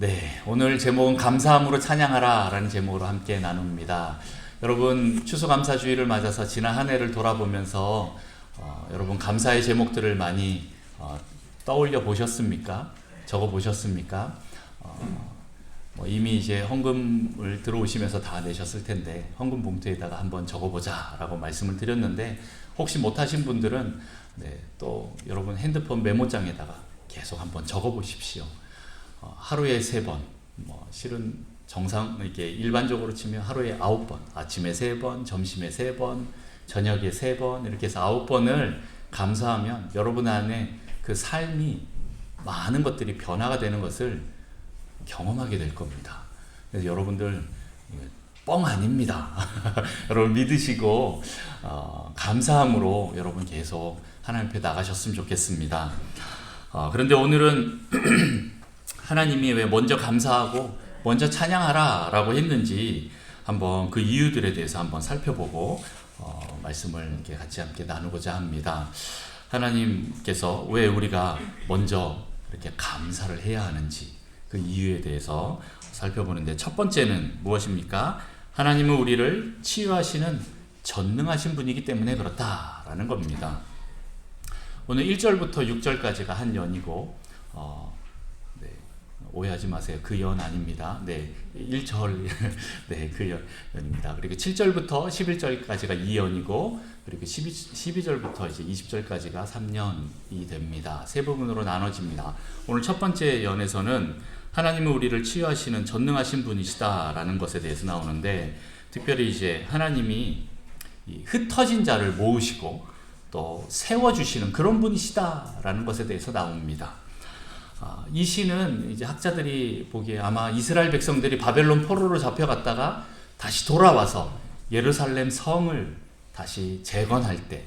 네, 오늘 제목은 감사함으로 찬양하라라는 제목으로 함께 나눕니다. 여러분 추수감사주의를 맞아서 지난 한 해를 돌아보면서 어, 여러분 감사의 제목들을 많이 어, 떠올려 보셨습니까? 적어 보셨습니까? 어, 뭐 이미 이제 헌금을 들어오시면서 다 내셨을 텐데 헌금 봉투에다가 한번 적어보자라고 말씀을 드렸는데 혹시 못하신 분들은 네, 또 여러분 핸드폰 메모장에다가 계속 한번 적어보십시오. 어, 하루에 세 번, 뭐 실은 정상 이게 일반적으로 치면 하루에 아홉 번, 아침에 세 번, 점심에 세 번, 저녁에 세 번 이렇게 해서 아홉 번을 감사하면 여러분 안에 그 삶이 많은 것들이 변화가 되는 것을 경험하게 될 겁니다. 그래서 여러분들 뻥 아닙니다. 여러분 믿으시고 어, 감사함으로 여러분 계속 하나님 앞에 나가셨으면 좋겠습니다. 어, 그런데 오늘은 하나님이 왜 먼저 감사하고 먼저 찬양하라라고 했는지 한번 그 이유들에 대해서 한번 살펴보고 어, 말씀을 이렇게 같이 함께 나누고자 합니다. 하나님께서 왜 우리가 먼저 이렇게 감사를 해야 하는지 그 이유에 대해서 살펴보는데 첫 번째는 무엇입니까? 하나님은 우리를 치유하시는 전능하신 분이기 때문에 그렇다라는 겁니다. 오늘 1절부터 6절까지가 한 연이고 어, 네, 오해하지 마세요. 그 연 아닙니다. 네, 1절 네, 그 연, 연입니다. 그리고 7절부터 11절까지가 2연이고 그리고 12, 12절부터 이제 20절까지가 3년이 됩니다. 세 부분으로 나눠집니다. 오늘 첫 번째 연에서는 하나님은 우리를 치유하시는 전능하신 분이시다라는 것에 대해서 나오는데 특별히 이제 하나님이 이 흩어진 자를 모으시고 또 세워주시는 그런 분이시다라는 것에 대해서 나옵니다. 아, 이 시는 이제 학자들이 보기에 아마 이스라엘 백성들이 바벨론 포로로 잡혀갔다가 다시 돌아와서 예루살렘 성을 다시 재건할 때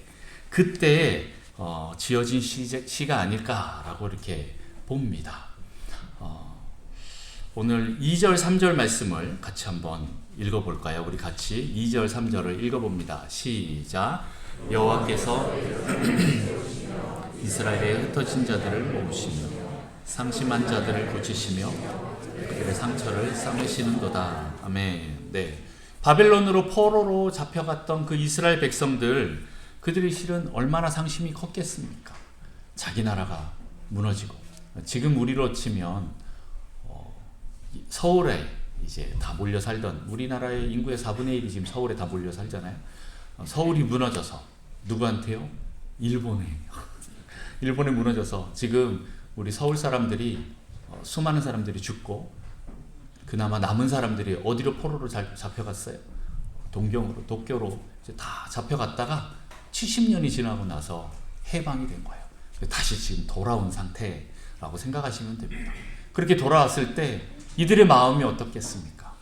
그때 어, 지어진 시, 가 아닐까라고 이렇게 봅니다. 어, 오늘 2절 3절 말씀을 같이 한번 읽어볼까요? 우리 같이 2절 3절을 읽어봅니다. 시작. 여호와께서 이스라엘의 흩어진 자들을 모으시며 상심한 자들을 고치시며 그들의 상처를 싸매시는도다. 아멘. 네. 바벨론으로 포로로 잡혀갔던 그 이스라엘 백성들 그들이 실은 얼마나 상심이 컸겠습니까? 자기 나라가 무너지고 지금 우리로 치면 어, 서울에 이제 다 몰려 살던 우리나라의 인구의 4분의 1이 지금 서울에 다 몰려 살잖아요. 어, 서울이 무너져서 누구한테요? 일본에. 일본에 무너져서 지금 우리 서울 사람들이 어, 수많은 사람들이 죽고 그나마 남은 사람들이 어디로 포로로 잘 잡혀갔어요? 동경으로 도쿄로 다 잡혀갔다가 70년이 지나고 나서 해방이 된 거예요. 다시 지금 돌아온 상태라고 생각하시면 됩니다. 그렇게 돌아왔을 때 이들의 마음이 어떻겠습니까?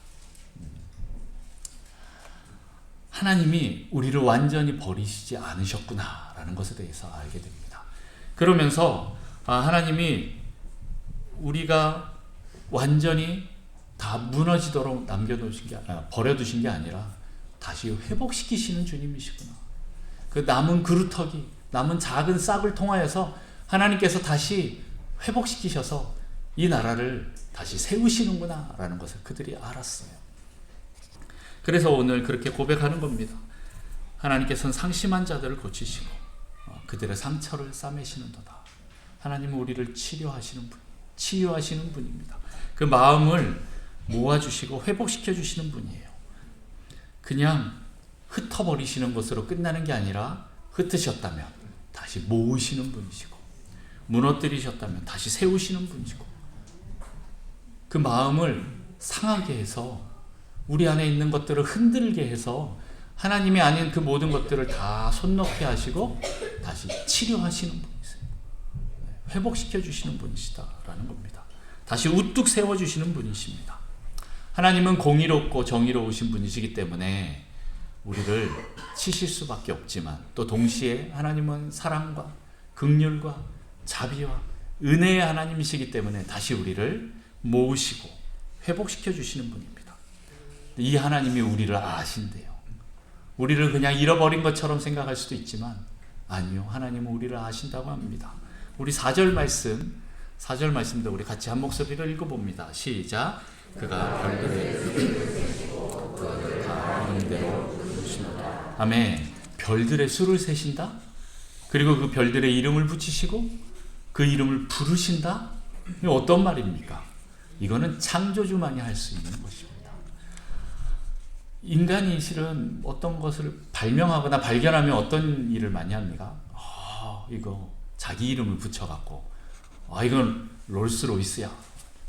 하나님이 우리를 완전히 버리시지 않으셨구나라는 것에 대해서 알게 됩니다. 그러면서 아, 하나님이 우리가 완전히 다 무너지도록 남겨두신 게 아, 버려두신 게 아니라 다시 회복시키시는 주님이시구나. 그 남은 그루터기, 남은 작은 싹을 통하여서 하나님께서 다시 회복시키셔서 이 나라를 다시 세우시는구나 라는 것을 그들이 알았어요. 그래서 오늘 그렇게 고백하는 겁니다. 하나님께서는 상심한 자들을 고치시고 어, 그들의 상처를 싸매시는도다. 하나님은 우리를 치료하시는 분, 치유하시는 분입니다. 그 마음을 모아주시고 회복시켜 주시는 분이에요. 그냥 흩어버리시는 것으로 끝나는 게 아니라 흩으셨다면 다시 모으시는 분이시고 무너뜨리셨다면 다시 세우시는 분이시고 그 마음을 상하게 해서 우리 안에 있는 것들을 흔들게 해서 하나님이 아닌 그 모든 것들을 다 손놓게 하시고 다시 치료하시는 분이세요. 회복시켜 주시는 분이시다라는 겁니다. 다시 우뚝 세워 주시는 분이십니다. 하나님은 공의롭고 정의로우신 분이시기 때문에 우리를 치실 수밖에 없지만 또 동시에 하나님은 사랑과 긍휼과 자비와 은혜의 하나님이시기 때문에 다시 우리를 모으시고 회복시켜 주시는 분입니다. 이 하나님이 우리를 아신대요. 우리를 그냥 잃어버린 것처럼 생각할 수도 있지만 아니요. 하나님은 우리를 아신다고 합니다. 우리 4절 말씀 4절 말씀도 우리 같이 한 목소리로 읽어봅니다. 시작. 그가 별들의 다 이름대로 부르신다. 아멘. 별들의 수를 세신다. 그리고 그 별들의 이름을 붙이시고 그 이름을 부르신다. 어떤 말입니까? 이거는 창조주만이 할 수 있는 것입니다. 인간이 실은 어떤 것을 발명하거나 발견하면 어떤 일을 많이 합니까? 아, 이거 자기 이름을 붙여갖고, 아, 이건 롤스로이스야.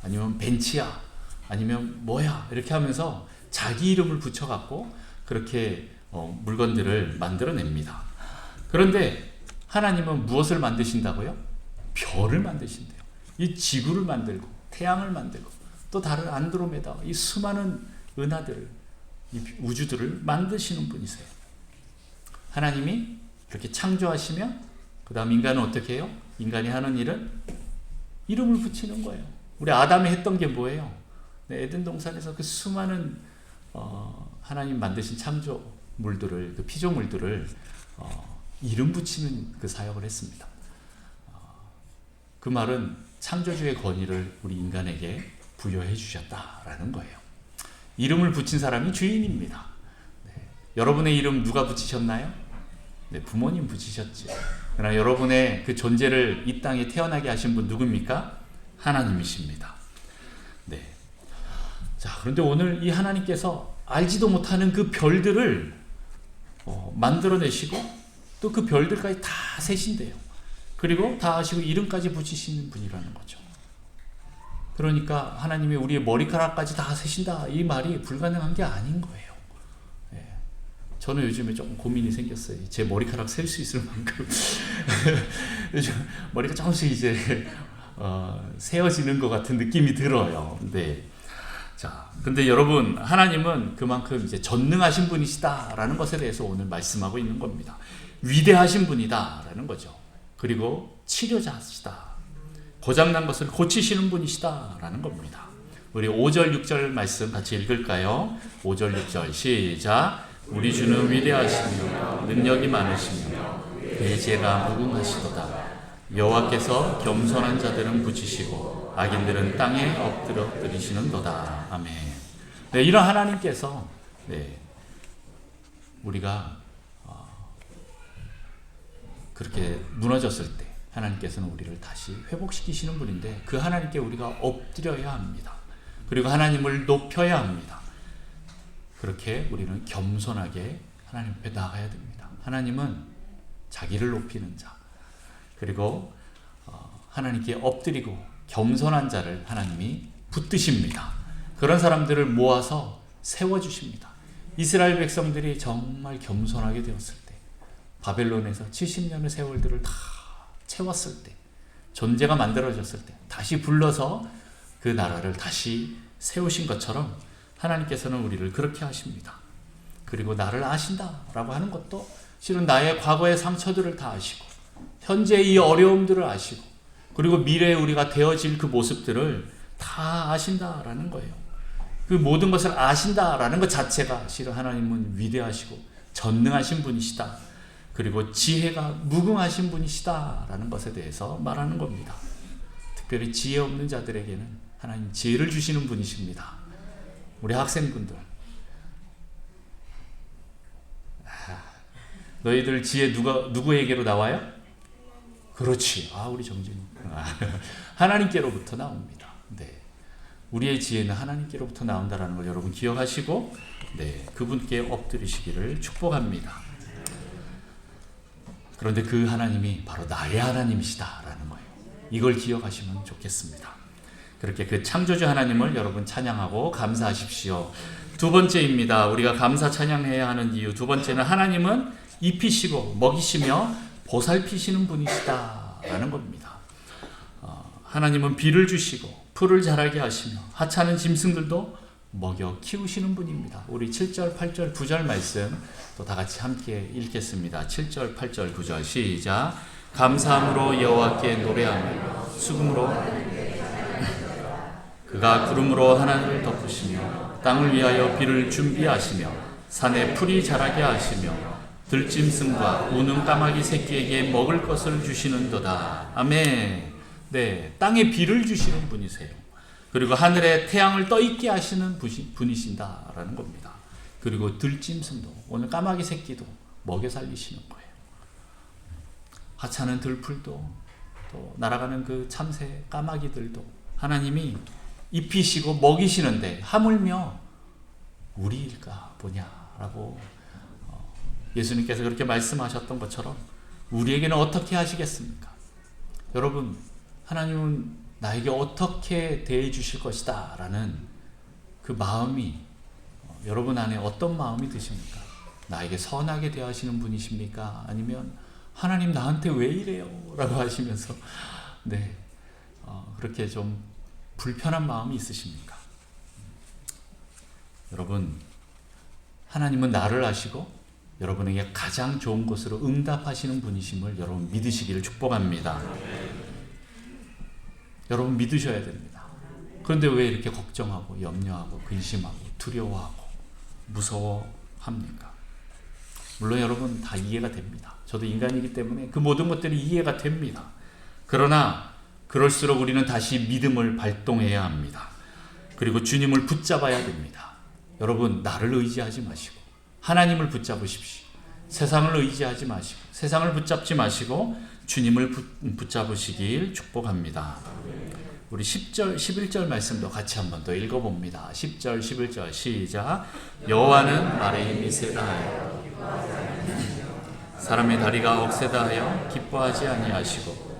아니면 벤치야. 아니면 뭐야. 이렇게 하면서 자기 이름을 붙여갖고 그렇게 어, 물건들을 만들어냅니다. 그런데 하나님은 무엇을 만드신다고요? 별을 만드신대요. 이 지구를 만들고, 태양을 만들고, 또 다른 안드로메다, 이 수많은 은하들을, 이 우주들을 만드시는 분이세요. 하나님이 그렇게 창조하시면, 그 다음 인간은 어떻게 해요? 인간이 하는 일은 이름을 붙이는 거예요. 우리 아담이 했던 게 뭐예요? 네, 에덴 동산에서 그 수많은 어, 하나님 만드신 창조물들을, 그 피조물들을 어, 이름 붙이는 그 사역을 했습니다. 어, 그 말은 창조주의 권위를 우리 인간에게 부여해 주셨다라는 거예요. 이름을 붙인 사람이 주인입니다. 네. 여러분의 이름 누가 붙이셨나요? 네, 부모님 붙이셨지. 그러나 여러분의 그 존재를 이 땅에 태어나게 하신 분 누굽니까? 하나님이십니다. 네. 자, 그런데 오늘 이 하나님께서 알지도 못하는 그 별들을 어, 만들어내시고 또 그 별들까지 다 세신대요. 그리고 다 아시고 이름까지 붙이시는 분이라는 거죠. 그러니까 하나님이 우리의 머리카락까지 다 세신다 이 말이 불가능한 게 아닌 거예요. 예. 저는 요즘에 조금 고민이 생겼어요. 제 머리카락 셀 수 있을 만큼 요즘 머리가 조금씩 이제 어, 세어지는 것 같은 느낌이 들어요. 네. 자, 근데 여러분 하나님은 그만큼 이제 전능하신 분이시다라는 것에 대해서 오늘 말씀하고 있는 겁니다. 위대하신 분이다라는 거죠. 그리고 치료자시다. 고장난 것을 고치시는 분이시다라는 겁니다. 우리 5절 6절 말씀 같이 읽을까요? 5절 6절 시작. 우리 주는 위대하시며 능력이 많으시며 죄가 무궁하시도다. 여호와께서 겸손한 자들은 붙이시고 악인들은 땅에 엎드려 드리시는도다. 아멘. 네, 이런 하나님께서 네, 우리가 어, 그렇게 무너졌을 때 하나님께서는 우리를 다시 회복시키시는 분인데 그 하나님께 우리가 엎드려야 합니다. 그리고 하나님을 높여야 합니다. 그렇게 우리는 겸손하게 하나님 앞에 나가야 됩니다. 하나님은 자기를 높이는 자, 그리고 어, 하나님께 엎드리고 겸손한 자를 하나님이 붙드십니다. 그런 사람들을 모아서 세워주십니다. 이스라엘 백성들이 정말 겸손하게 되었을 때, 바벨론에서 70년의 세월들을 다 채웠을 때, 존재가 만들어졌을 때, 다시 불러서 그 나라를 다시 세우신 것처럼 하나님께서는 우리를 그렇게 하십니다. 그리고 나를 아신다라고 하는 것도 실은 나의 과거의 상처들을 다 아시고, 현재 이 어려움들을 아시고, 그리고 미래에 우리가 되어질 그 모습들을 다 아신다라는 거예요. 그 모든 것을 아신다라는 것 자체가 실은 하나님은 위대하시고 전능하신 분이시다. 그리고 지혜가 무궁하신 분이시다라는 것에 대해서 말하는 겁니다. 특별히 지혜 없는 자들에게는 하나님 지혜를 주시는 분이십니다. 우리 학생분들, 아, 너희들 지혜 누가 누구에게로 나와요? 그렇지. 아 우리 정진이 하나님께로부터 나옵니다. 네, 우리의 지혜는 하나님께로부터 나온다라는 걸 여러분 기억하시고, 네 그분께 엎드리시기를 축복합니다. 그런데 그 하나님이 바로 나의 하나님이시다라는 거예요. 이걸 기억하시면 좋겠습니다. 그렇게 그 창조주 하나님을 여러분 찬양하고 감사하십시오. 두 번째입니다. 우리가 감사 찬양해야 하는 이유. 두 번째는 하나님은 입히시고 먹이시며 보살피시는 분이시다라는 겁니다. 어, 하나님은 비를 주시고 풀을 자라게 하시며 하찮은 짐승들도 먹여 키우시는 분입니다. 우리 7절, 8절, 9절 말씀 또 다 같이 함께 읽겠습니다. 7절, 8절, 9절 시작. 감사함으로 여호와께 노래하며 수금으로 그가 구름으로 하나님을 덮으시며 땅을 위하여 비를 준비하시며 산에 풀이 자라게 하시며 들짐승과 우는 까마귀 새끼에게 먹을 것을 주시는도다. 아멘. 네, 땅에 비를 주시는 분이세요. 그리고 하늘에 태양을 떠 있게 하시는 분이- 분이신다라는 겁니다. 그리고 들짐승도 오늘 까마귀 새끼도 먹여 살리시는 거예요. 하찮은 들풀도 또 날아가는 그 참새 까마귀들도 하나님이 입히시고 먹이시는데 하물며 우리일까 보냐라고 어, 예수님께서 그렇게 말씀하셨던 것처럼 우리에게는 어떻게 하시겠습니까? 여러분 하나님은 나에게 어떻게 대해 주실 것이다 라는 그 마음이 어, 여러분 안에 어떤 마음이 드십니까? 나에게 선하게 대하시는 분이십니까? 아니면 하나님 나한테 왜 이래요? 라고 하시면서 네 어, 그렇게 좀 불편한 마음이 있으십니까? 여러분 하나님은 나를 아시고 여러분에게 가장 좋은 것으로 응답하시는 분이심을 여러분 믿으시기를 축복합니다. 여러분 믿으셔야 됩니다. 그런데 왜 이렇게 걱정하고 염려하고 근심하고 두려워하고 무서워합니까? 물론 여러분 다 이해가 됩니다. 저도 인간이기 때문에 그 모든 것들이 이해가 됩니다. 그러나 그럴수록 우리는 다시 믿음을 발동해야 합니다. 그리고 주님을 붙잡아야 됩니다. 여러분 나를 의지하지 마시고 하나님을 붙잡으십시오. 세상을 의지하지 마시고 세상을 붙잡지 마시고 주님을 붙- 붙잡으시길 축복합니다. 우리 10절 11절 말씀도 같이 한번 더 읽어 봅니다. 10절 11절 시작. 여호와는 말의 힘이 세다하여 사람의 다리가 억세다 하여 기뻐하지 아니하시고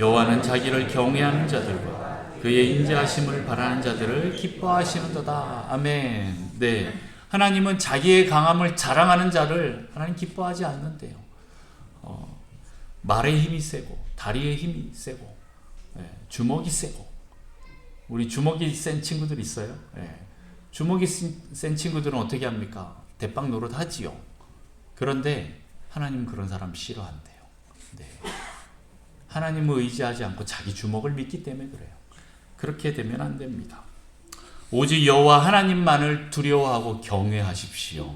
여호와는 자기를 경외하는 자들과 그의 인자하심을 바라는 자들을 기뻐하시는도다. 아멘. 네. 하나님은 자기의 강함을 자랑하는 자를 하나님 기뻐하지 않는데요. 어, 말의 힘이 세고 다리의 힘이 세고 예, 주먹이 세고 우리 주먹이 센 친구들 있어요. 예. 주먹이 센, 센 친구들은 어떻게 합니까? 대빵 노릇 하지요. 그런데 하나님 그런 사람 싫어한대요. 네. 하나님을 의지하지 않고 자기 주먹을 믿기 때문에 그래요. 그렇게 되면 안 됩니다. 오직 여호와 하나님만을 두려워하고 경외하십시오.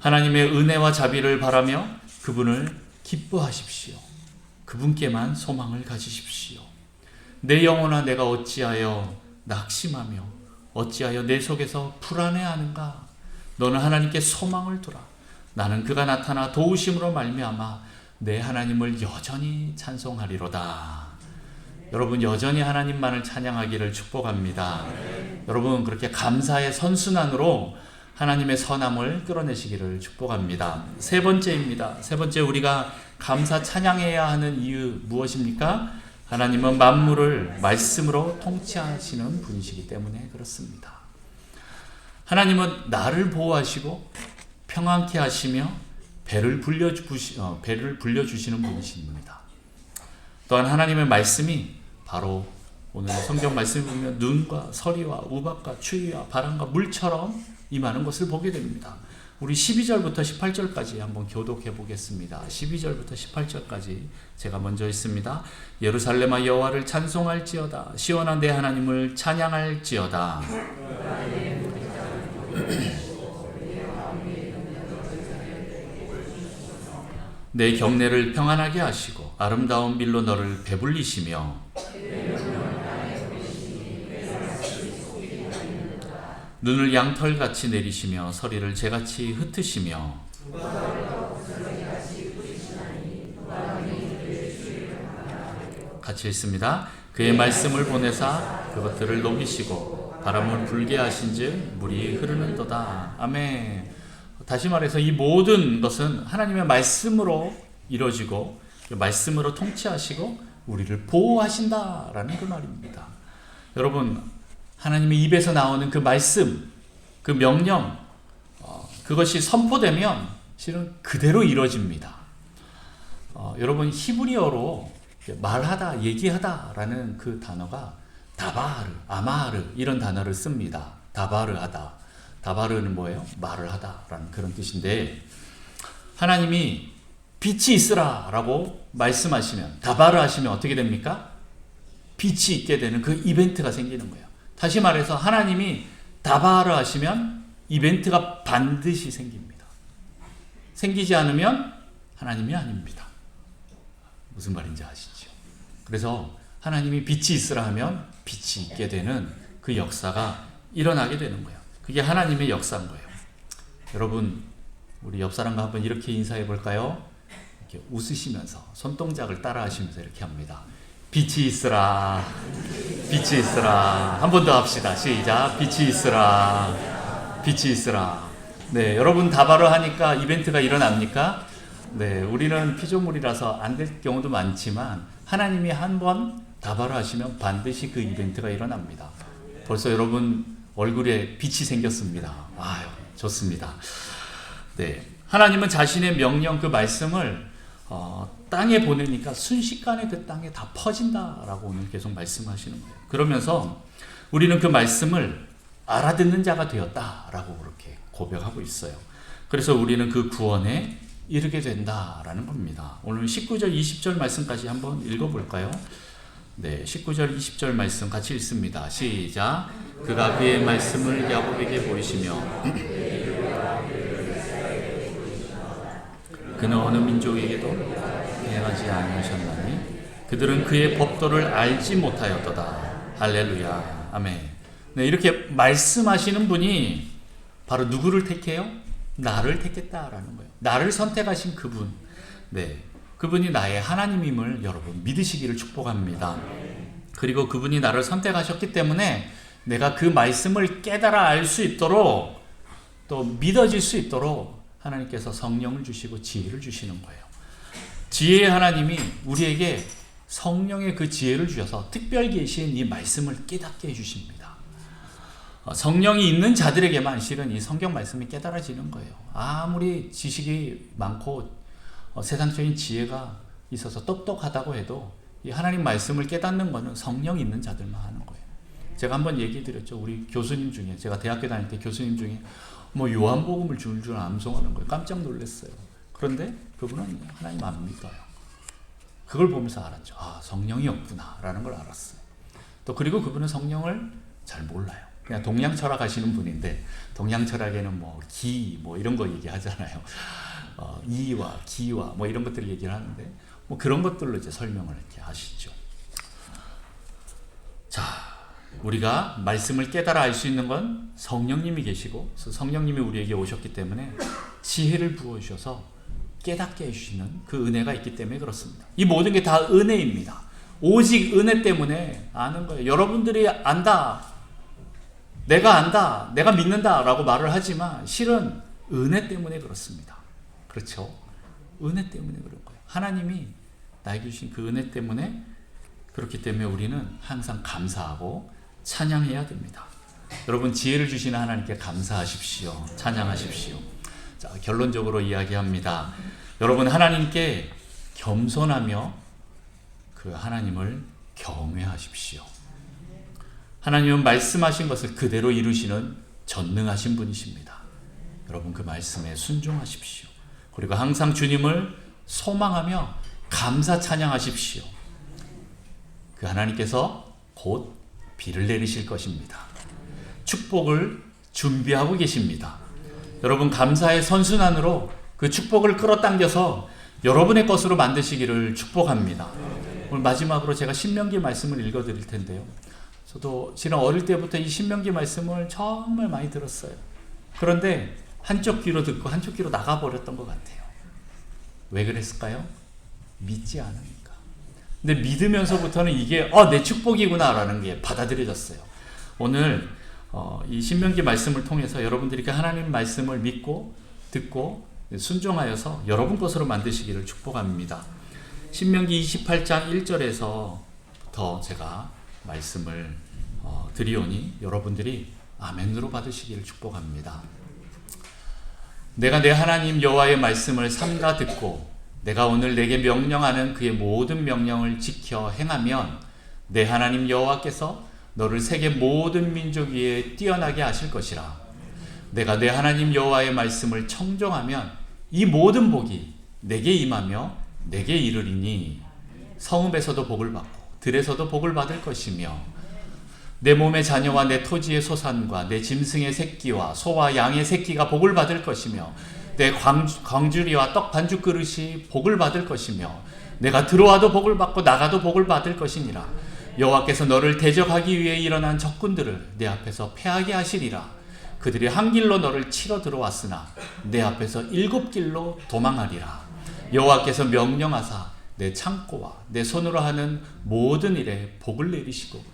하나님의 은혜와 자비를 바라며 그분을 기뻐하십시오. 그분께만 소망을 가지십시오. 내 영혼아 내가 어찌하여 낙심하며 어찌하여 내 속에서 불안해하는가? 너는 하나님께 소망을 두라. 나는 그가 나타나 도우심으로 말미암아 내 하나님을 여전히 찬송하리로다. 여러분 여전히 하나님만을 찬양하기를 축복합니다. 여러분 그렇게 감사의 선순환으로 하나님의 선함을 끌어내시기를 축복합니다. 세 번째입니다. 세 번째 우리가 감사 찬양해야 하는 이유 무엇입니까? 하나님은 만물을 말씀으로 통치하시는 분이시기 때문에 그렇습니다. 하나님은 나를 보호하시고 평안케 하시며 배를 불려 주시 어, 배를 불려 주시는 분이십니다. 또한 하나님의 말씀이 바로 오늘 성경 말씀을 보면 눈과 서리와 우박과 추위와 바람과 물처럼 임하는 것을 보게 됩니다. 우리 12절부터 18절까지 한번 교독해 보겠습니다. 12절부터 18절까지 제가 먼저 있습니다. 예루살렘아 여호와를 찬송할지어다 시원한 내 하나님을 찬양할지어다 내 경내를 평안하게 하시고 아름다운 밀로 너를 배불리시며 눈을 양털같이 내리시며 서리를 재같이 흩으시며 같이 읽습니다. 그의 말씀을 보내사 그것들을 녹이시고 바람을 불게 하신즉 물이 흐르는도다. 아멘. 다시 말해서 이 모든 것은 하나님의 말씀으로 이루어지고 그 말씀으로 통치하시고 우리를 보호하신다라는 그 말입니다. 여러분 하나님의 입에서 나오는 그 말씀, 그 명령, 어, 그것이 선포되면 실은 그대로 이루어집니다. 어, 여러분 히브리어로 말하다, 얘기하다라는 그 단어가 다바르, 아마르 이런 단어를 씁니다. 다바르하다. 다바르는 뭐예요? 말을 하다라는 그런 뜻인데 하나님이 빛이 있으라라고 말씀하시면 다바르 하시면 어떻게 됩니까? 빛이 있게 되는 그 이벤트가 생기는 거예요. 다시 말해서 하나님이 다바르 하시면 이벤트가 반드시 생깁니다. 생기지 않으면 하나님이 아닙니다. 무슨 말인지 아시죠? 그래서 하나님이 빛이 있으라 하면 빛이 있게 되는 그 역사가 일어나게 되는 거예요. 그게 하나님의 역사인 거예요. 여러분, 우리 옆 사람과 한번 이렇게 인사해 볼까요? 이렇게 웃으시면서 손동작을 따라 하시면서 이렇게 합니다. 빛이 있으라. 빛이 있으라. 한 번 더 합시다. 시작. 빛이 있으라. 빛이 있으라. 네, 여러분 다바로 하니까 이벤트가 일어납니까? 네, 우리는 피조물이라서 안 될 경우도 많지만 하나님이 한 번 다바로 하시면 반드시 그 이벤트가 일어납니다. 벌써 여러분 얼굴에 빛이 생겼습니다. 아유, 좋습니다. 네, 하나님은 자신의 명령 그 말씀을 어, 땅에 보내니까 순식간에 그 땅에 다 퍼진다라고 오늘 계속 말씀하시는 거예요. 그러면서 우리는 그 말씀을 알아듣는 자가 되었다라고 그렇게 고백하고 있어요. 그래서 우리는 그 구원에 이르게 된다라는 겁니다. 오늘 19절, 20절 말씀까지 한번 읽어볼까요? 네, 19절, 20절 말씀 같이 읽습니다. 시작. 그가 그의 말씀을 야곱에게 보이시며 그는 어느 민족에게도 행하지 아니하셨나니 그들은 그의 법도를 알지 못하였도다. 할렐루야. 아멘. 네, 이렇게 말씀하시는 분이 바로 누구를 택해요? 나를 택했다라는 거예요. 나를 선택하신 그분. 네. 그분이 나의 하나님임을 여러분 믿으시기를 축복합니다. 그리고 그분이 나를 선택하셨기 때문에 내가 그 말씀을 깨달아 알 수 있도록 또 믿어질 수 있도록 하나님께서 성령을 주시고 지혜를 주시는 거예요. 지혜의 하나님이 우리에게 성령의 그 지혜를 주셔서 특별 계시인 이 말씀을 깨닫게 해주십니다. 어, 성령이 있는 자들에게만 실은 이 성경 말씀이 깨달아지는 거예요. 아무리 지식이 많고 어, 세상적인 지혜가 있어서 똑똑하다고 해도 이 하나님 말씀을 깨닫는 것은 성령 있는 자들만 하는 거예요. 제가 한번 얘기 드렸죠. 우리 교수님 중에 제가 대학교 다닐 때 교수님 중에 뭐 요한복음을 줄줄 암송하는 거예요. 깜짝 놀랐어요. 그런데 그분은 하나님 안 믿어요. 그걸 보면서 알았죠. 아, 성령이 없구나라는 걸 알았어요. 또 그리고 그분은 성령을 잘 몰라요. 그냥 동양 철학 하시는 분인데 동양 철학에는 뭐 기 뭐 이런 거 얘기하잖아요. 어, 이와 기와 뭐 이런 것들을 얘기를 하는데 뭐 그런 것들로 이제 설명을 이렇게 하시죠. 자, 우리가 말씀을 깨달아 알 수 있는 건 성령님이 계시고 성령님이 우리에게 오셨기 때문에 지혜를 부어 주셔서 깨닫게 해주시는 그 은혜가 있기 때문에 그렇습니다. 이 모든 게 다 은혜입니다. 오직 은혜 때문에 아는 거예요. 여러분들이 안다, 내가 안다, 내가 믿는다 라고 말을 하지만 실은 은혜 때문에 그렇습니다. 그렇죠? 은혜 때문에 그런 거예요. 하나님이 나에게 주신 그 은혜 때문에 그렇기 때문에 우리는 항상 감사하고 찬양해야 됩니다. 여러분 지혜를 주시는 하나님께 감사하십시오. 찬양하십시오. 자, 결론적으로 이야기합니다. 여러분 하나님께 겸손하며 그 하나님을 경외하십시오. 하나님은 말씀하신 것을 그대로 이루시는 전능하신 분이십니다. 여러분 그 말씀에 순종하십시오. 그리고 항상 주님을 소망하며 감사 찬양하십시오. 그 하나님께서 곧 비를 내리실 것입니다. 축복을 준비하고 계십니다. 여러분 감사의 선순환으로 그 축복을 끌어당겨서 여러분의 것으로 만드시기를 축복합니다. 오늘 마지막으로 제가 신명기 말씀을 읽어 드릴 텐데요. 저도 지난 어릴 때부터 이 신명기 말씀을 정말 많이 들었어요. 그런데 한쪽 귀로 듣고 한쪽 귀로 나가 버렸던 것 같아요. 왜 그랬을까요? 믿지 않으니까. 근데 믿으면서부터는 이게 어, 내 축복이구나라는 게 받아들여졌어요. 오늘 어, 이 신명기 말씀을 통해서 여러분들이 그 하나님 말씀을 믿고 듣고 순종하여서 여러분 것으로 만드시기를 축복합니다. 신명기 28장 1절에서부터 제가 말씀을 어, 드리오니 여러분들이 아멘으로 받으시기를 축복합니다. 내가 내 하나님 여호와의 말씀을 삼가 듣고 내가 오늘 내게 명령하는 그의 모든 명령을 지켜 행하면 내 하나님 여호와께서 너를 세계 모든 민족 위에 뛰어나게 하실 것이라. 내가 내 하나님 여호와의 말씀을 청종하면 이 모든 복이 내게 임하며 내게 이르리니 성읍에서도 복을 받고 들에서도 복을 받을 것이며 내 몸의 자녀와 내 토지의 소산과 내 짐승의 새끼와 소와 양의 새끼가 복을 받을 것이며 내 광주, 광주 리와 떡 반죽 그릇이 복을 받을 것이며 내가 들어와도 복을 받고 나가도 복을 받을 것이니라 여호와께서 너를 대적하기 위해 일어난 적군들을 내 앞에서 패하게 하시리라. 그들이 한 길로 너를 치러 들어왔으나 내 앞에서 일곱 길로 도망하리라. 여호와께서 명령하사 내 창고와 내 손으로 하는 모든 일에 복을 내리시고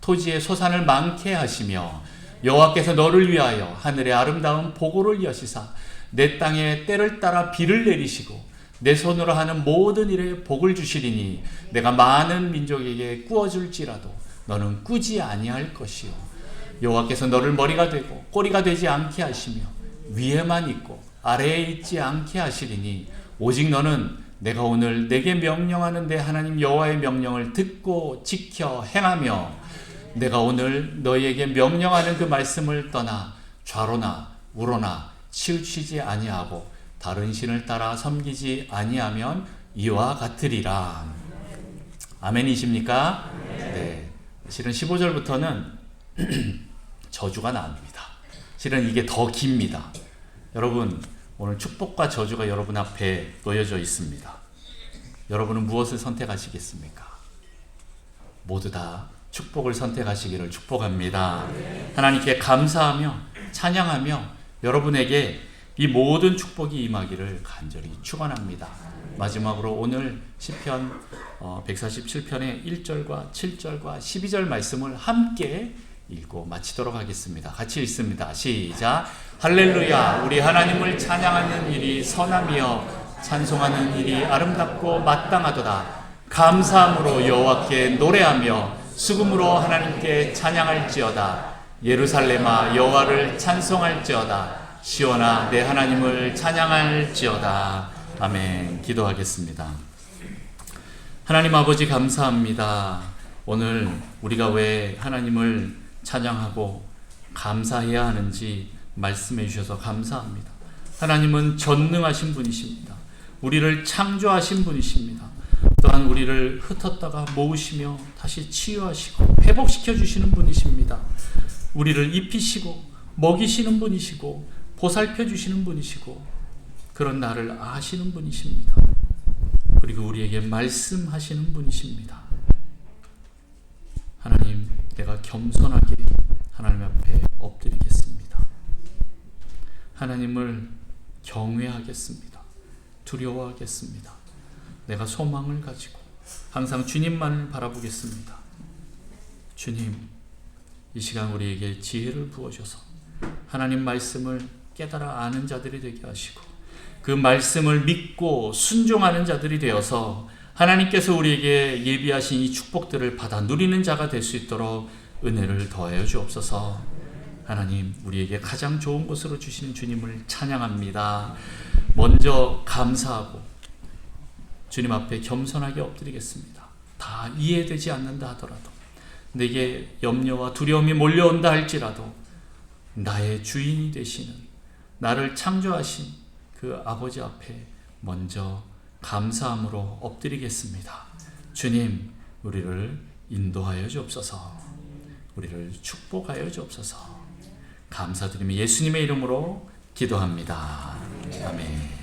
토지의 소산을 많게 하시며 여호와께서 너를 위하여 하늘의 아름다운 보고를 여시사 내 땅에 때를 따라 비를 내리시고 내 손으로 하는 모든 일에 복을 주시리니 내가 많은 민족에게 꾸어줄지라도 너는 꾸지 아니할 것이요. 여호와께서 너를 머리가 되고 꼬리가 되지 않게 하시며 위에만 있고 아래에 있지 않게 하시리니 오직 너는 내가 오늘 내게 명령하는 내 하나님 여호와의 명령을 듣고 지켜 행하며 내가 오늘 너희에게 명령하는 그 말씀을 떠나 좌로나 우로나 치우치지 아니하고 다른 신을 따라 섬기지 아니하면 이와 같으리라. 아멘이십니까? 네. 실은 15절부터는 저주가 나옵니다. 실은 이게 더 깁니다. 여러분, 오늘 축복과 저주가 여러분 앞에 놓여져 있습니다. 여러분은 무엇을 선택하시겠습니까? 모두 다 축복을 선택하시기를 축복합니다. 하나님께 감사하며 찬양하며 여러분에게 이 모든 축복이 임하기를 간절히 축원합니다. 마지막으로 오늘 시편 147편의 1절과 7절과 12절 말씀을 함께 읽고 마치도록 하겠습니다. 같이 읽습니다. 시작. 할렐루야. 우리 하나님을 찬양하는 일이 선함이여 찬송하는 일이 아름답고 마땅하도다. 감사함으로 여호와께 노래하며 수금으로 하나님께 찬양할지어다. 예루살렘아 여호와를 찬송할지어다. 시온아 내 하나님을 찬양할지어다. 아멘. 기도하겠습니다. 하나님 아버지 감사합니다. 오늘 우리가 왜 하나님을 찬양하고 감사해야 하는지 말씀해 주셔서 감사합니다. 하나님은 전능하신 분이십니다. 우리를 창조하신 분이십니다. 또한 우리를 흩었다가 모으시며 다시 치유하시고 회복시켜 주시는 분이십니다. 우리를 입히시고 먹이시는 분이시고 보살펴 주시는 분이시고 그런 나를 아시는 분이십니다. 그리고 우리에게 말씀하시는 분이십니다. 하나님, 내가 겸손하게 하나님 앞에 엎드리겠습니다. 하나님을 경외하겠습니다. 두려워하겠습니다. 내가 소망을 가지고 항상 주님만을 바라보겠습니다. 주님, 이 시간 우리에게 지혜를 부어줘서 하나님 말씀을 깨달아 아는 자들이 되게 하시고 그 말씀을 믿고 순종하는 자들이 되어서 하나님께서 우리에게 예비하신 이 축복들을 받아 누리는 자가 될 수 있도록 은혜를 더하여 주옵소서. 하나님, 우리에게 가장 좋은 것으로 주시는 주님을 찬양합니다. 먼저 감사하고 주님 앞에 겸손하게 엎드리겠습니다. 다 이해되지 않는다 하더라도 내게 염려와 두려움이 몰려온다 할지라도 나의 주인이 되시는 나를 창조하신 그 아버지 앞에 먼저 감사함으로 엎드리겠습니다. 주님, 우리를 인도하여 주옵소서. 우리를 축복하여 주옵소서. 감사드리며 예수님의 이름으로 기도합니다. 아멘.